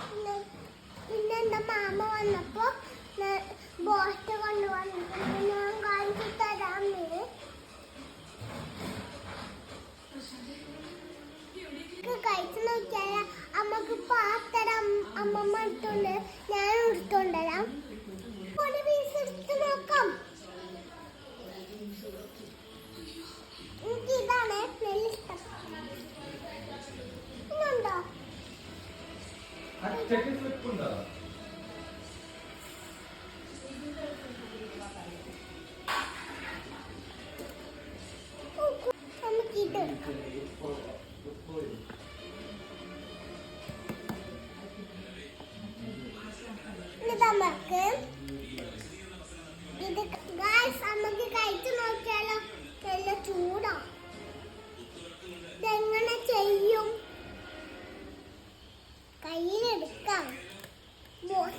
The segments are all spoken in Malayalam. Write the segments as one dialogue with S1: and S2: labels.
S1: പിന്നെ പിന്നെ എന്റെ മാമ വന്നപ്പോ ബോസ്റ്റ് കൊണ്ടുവന്നിട്ടുണ്ട് tek tek tek bunda.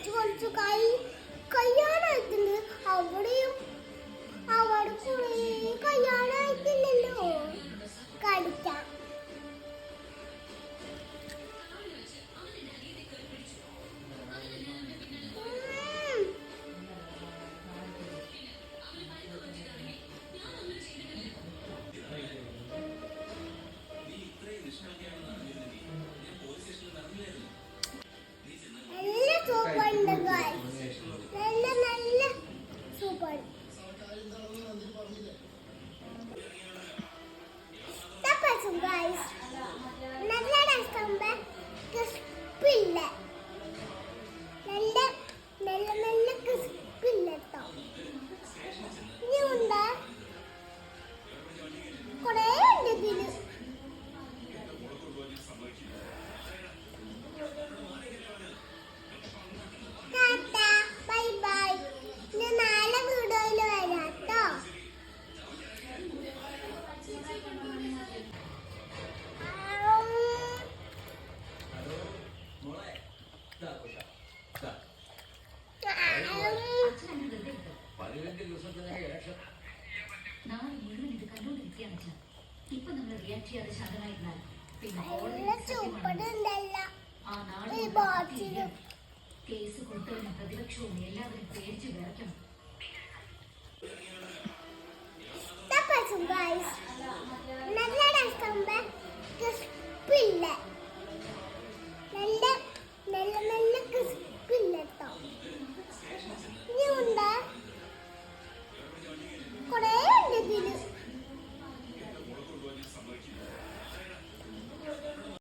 S1: ബോസ്റ്റ് കുറച്ച് കൈ കയ്യാനായിട്ടുണ്ട് അവിടെയും അവിടെ കുറേ കയ്യാനായിട്ടില്ലല്ലോ പോലീസ് സ്റ്റേഷനിൽ നല്ല ക്രിസ്പില്ല നാളെ
S2: മുഴുവൻ ഇത് കണ്ടുകൊണ്ടിരിക്കുകയാണ് അച്ഛാ. ഇപ്പൊ നമ്മൾ റിയാക്ട് ചെയ്യാതെ ശാന്തനായിരുന്നാൽ പിന്നെ. കേസ് കൊടുത്തതിന് പ്രതിപക്ഷവും എല്ലാവരും പേടിച്ച് വിറയ്ക്കണം.
S1: രസമുണ്ട്